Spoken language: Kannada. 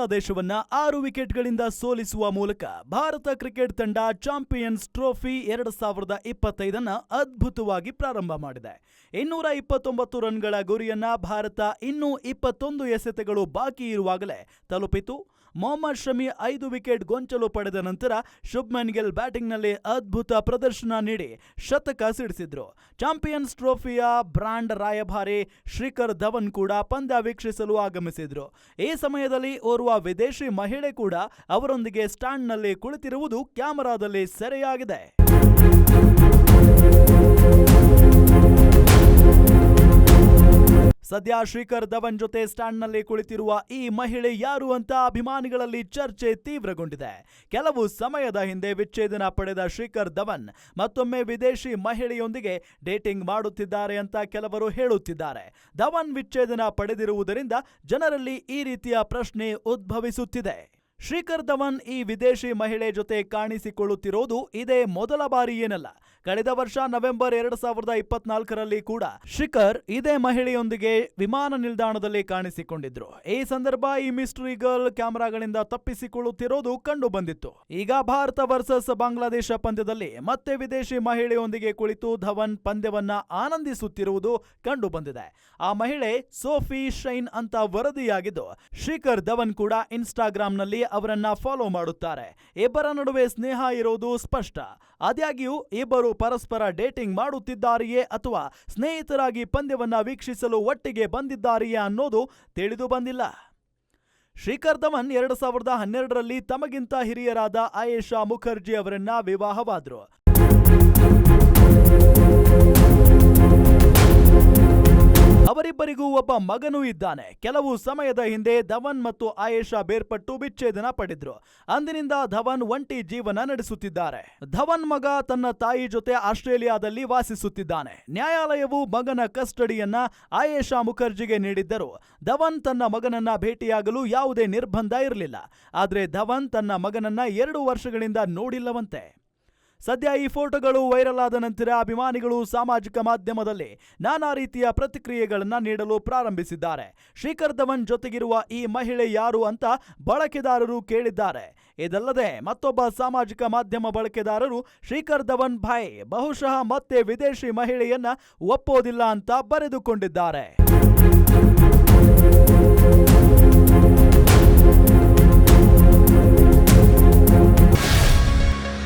ಬಾಂಗ್ಲಾದೇಶವನ್ನ ಆರು ವಿಕೆಟ್ಗಳಿಂದ ಸೋಲಿಸುವ ಮೂಲಕ ಭಾರತ ಕ್ರಿಕೆಟ್ ತಂಡ ಚಾಂಪಿಯನ್ಸ್ ಟ್ರೋಫಿ ಎರಡು ಸಾವಿರದ ಇಪ್ಪತ್ತೈದನ್ನು ಅದ್ಭುತವಾಗಿ ಪ್ರಾರಂಭ ಮಾಡಿದೆ. ಇನ್ನೂರ ಇಪ್ಪತ್ತೊಂಬತ್ತು ರನ್ಗಳ ಗುರಿಯನ್ನ ಭಾರತ ಇನ್ನೂ ಇಪ್ಪತ್ತೊಂದು ಎಸೆತಗಳು ಬಾಕಿ ಇರುವಾಗಲೇ ತಲುಪಿತು. ಮೊಹಮ್ಮದ್ ಶಮಿ ಐದು ವಿಕೆಟ್ ಗೊಂಚಲು ಪಡೆದ ನಂತರ ಶುಭ್ಮನ್ ಗಿಲ್ ಬ್ಯಾಟಿಂಗ್ನಲ್ಲಿ ಅದ್ಭುತ ಪ್ರದರ್ಶನ ನೀಡಿ ಶತಕ ಸಿಡಿಸಿದ್ರು. ಚಾಂಪಿಯನ್ಸ್ ಟ್ರೋಫಿಯ ಬ್ರಾಂಡ್ ರಾಯಭಾರಿ ಶ್ರೀಕರ್ ಧವನ್ ಕೂಡ ಪಂದ್ಯ ವೀಕ್ಷಿಸಲು ಆಗಮಿಸಿದ್ರು. ಈ ಸಮಯದಲ್ಲಿ ಓರ್ವ ವಿದೇಶಿ ಮಹಿಳೆ ಕೂಡ ಅವರೊಂದಿಗೆ ಸ್ಟ್ಯಾಂಡ್ನಲ್ಲಿ ಕುಳಿತಿರುವುದು ಕ್ಯಾಮೆರಾದಲ್ಲಿ ಸೆರೆಯಾಗಿದೆ. ಸದ್ಯ ಶ್ರೀಕರ್ ಧವನ್ ಜೊತೆ ಸ್ಟ್ಯಾಂಡ್ನಲ್ಲಿ ಕುಳಿತಿರುವ ಈ ಮಹಿಳೆ ಯಾರು ಅಂತ ಅಭಿಮಾನಿಗಳಲ್ಲಿ ಚರ್ಚೆ ತೀವ್ರಗೊಂಡಿದೆ. ಕೆಲವು ಸಮಯದ ಹಿಂದೆ ವಿಚ್ಛೇದನ ಪಡೆದ ಶ್ರೀಕರ್ ಧವನ್ ಮತ್ತೊಮ್ಮೆ ವಿದೇಶಿ ಮಹಿಳೆಯೊಂದಿಗೆ ಡೇಟಿಂಗ್ ಮಾಡುತ್ತಿದ್ದಾರೆ ಅಂತ ಕೆಲವರು ಹೇಳುತ್ತಿದ್ದಾರೆ. ಧವನ್ ವಿಚ್ಛೇದನ ಪಡೆದಿರುವುದರಿಂದ ಜನರಲ್ಲಿ ಈ ರೀತಿಯ ಪ್ರಶ್ನೆ ಉದ್ಭವಿಸುತ್ತಿದೆ. ಶ್ರೀಕರ್ ಧವನ್ ಈ ವಿದೇಶಿ ಮಹಿಳೆ ಜೊತೆ ಕಾಣಿಸಿಕೊಳ್ಳುತ್ತಿರೋದು ಇದೇ ಮೊದಲ ಬಾರಿ ಏನಲ್ಲ. ಕಳೆದ ವರ್ಷ ನವೆಂಬರ್ ಎರಡ್ ಸಾವಿರದ ಇಪ್ಪತ್ನಾಲ್ಕರಲ್ಲಿ ಕೂಡ ಶಿಖರ್ ಇದೇ ಮಹಿಳೆಯೊಂದಿಗೆ ವಿಮಾನ ನಿಲ್ದಾಣದಲ್ಲಿ ಕಾಣಿಸಿಕೊಂಡಿದ್ರು. ಈ ಸಂದರ್ಭ ಈ ಮಿಸ್ಟ್ರಿ ಗರ್ಲ್ ಕ್ಯಾಮೆರಾಗಳಿಂದ ತಪ್ಪಿಸಿಕೊಳ್ಳುತ್ತಿರೋದು ಕಂಡು ಬಂದಿತ್ತು. ಈಗ ಭಾರತ ವರ್ಸಸ್ ಬಾಂಗ್ಲಾದೇಶ ಪಂದ್ಯದಲ್ಲಿ ಮತ್ತೆ ವಿದೇಶಿ ಮಹಿಳೆಯೊಂದಿಗೆ ಕುಳಿತು ಧವನ್ ಪಂದ್ಯವನ್ನ ಆನಂದಿಸುತ್ತಿರುವುದು ಕಂಡು ಬಂದಿದೆ. ಆ ಮಹಿಳೆ ಸೋಫಿ ಶೈನ್ ಅಂತ ವರದಿಯಾಗಿದ್ದು, ಶಿಖರ್ ಧವನ್ ಕೂಡ ಇನ್ಸ್ಟಾಗ್ರಾಂನಲ್ಲಿ ಅವರನ್ನ ಫಾಲೋ ಮಾಡುತ್ತಾರೆ. ಇಬ್ಬರ ನಡುವೆ ಸ್ನೇಹ ಇರೋದು ಸ್ಪಷ್ಟ. ಆದಾಗ್ಯೂ, ಇಬ್ಬರು ಪರಸ್ಪರ ಡೇಟಿಂಗ್ ಮಾಡುತ್ತಿದ್ದಾರೆಯೇ ಅಥವಾ ಸ್ನೇಹಿತರಾಗಿ ಪಂದ್ಯವನ್ನ ವೀಕ್ಷಿಸಲು ಒಟ್ಟಿಗೆ ಬಂದಿದ್ದಾರೆಯೇ ಅನ್ನೋದು ತಿಳಿದು ಬಂದಿಲ್ಲ. ಶ್ರೀಕರ್ ಧವನ್ ಎರಡು ಸಾವಿರದ ಹನ್ನೆರಡರಲ್ಲಿ ತಮಗಿಂತ ಹಿರಿಯರಾದ ಆಯೇಷಾ ಮುಖರ್ಜಿ ಅವರನ್ನ ವಿವಾಹವಾದ್ರು. ಅವರಿಬ್ಬರಿಗೂ ಒಬ್ಬ ಮಗನೂ ಇದ್ದಾನೆ. ಕೆಲವು ಸಮಯದ ಹಿಂದೆ ಧವನ್ ಮತ್ತು ಆಯೇಷಾ ಬೇರ್ಪಟ್ಟು ವಿಚ್ಛೇದನ ಪಡೆದ್ರು. ಅಂದಿನಿಂದ ಧವನ್ ಒಂಟಿ ಜೀವನ ನಡೆಸುತ್ತಿದ್ದಾರೆ. ಧವನ್ ಮಗ ತನ್ನ ತಾಯಿ ಜೊತೆ ಆಸ್ಟ್ರೇಲಿಯಾದಲ್ಲಿ ವಾಸಿಸುತ್ತಿದ್ದಾನೆ. ನ್ಯಾಯಾಲಯವು ಮಗನ ಕಸ್ಟಡಿಯನ್ನ ಆಯೇಷಾ ಮುಖರ್ಜಿಗೆ ನೀಡಿದ್ದರು. ಧವನ್ ತನ್ನ ಮಗನನ್ನ ಭೇಟಿಯಾಗಲು ಯಾವುದೇ ನಿರ್ಬಂಧ ಇರಲಿಲ್ಲ. ಆದರೆ ಧವನ್ ತನ್ನ ಮಗನನ್ನ ಎರಡು ವರ್ಷಗಳಿಂದ ನೋಡಿಲ್ಲವಂತೆ. ಸದ್ಯ ಈ ಫೋಟೋಗಳು ವೈರಲ್ ಆದ ನಂತರ ಅಭಿಮಾನಿಗಳು ಸಾಮಾಜಿಕ ಮಾಧ್ಯಮದಲ್ಲಿ ನಾನಾ ರೀತಿಯ ಪ್ರತಿಕ್ರಿಯೆಗಳನ್ನು ನೀಡಲು ಪ್ರಾರಂಭಿಸಿದ್ದಾರೆ. ಶ್ರೀಕರ್ ಧವನ್ ಜೊತೆಗಿರುವ ಈ ಮಹಿಳೆ ಯಾರು ಅಂತ ಬಳಕೆದಾರರು ಕೇಳಿದ್ದಾರೆ. ಇದಲ್ಲದೆ ಮತ್ತೊಬ್ಬ ಸಾಮಾಜಿಕ ಮಾಧ್ಯಮ ಬಳಕೆದಾರರು ಶ್ರೀಕರ್ ಧವನ್ ಭಾಯ್ ಬಹುಶಃ ಮತ್ತೆ ವಿದೇಶಿ ಮಹಿಳೆಯನ್ನ ಒಪ್ಪೋದಿಲ್ಲ ಅಂತ ಬರೆದುಕೊಂಡಿದ್ದಾರೆ.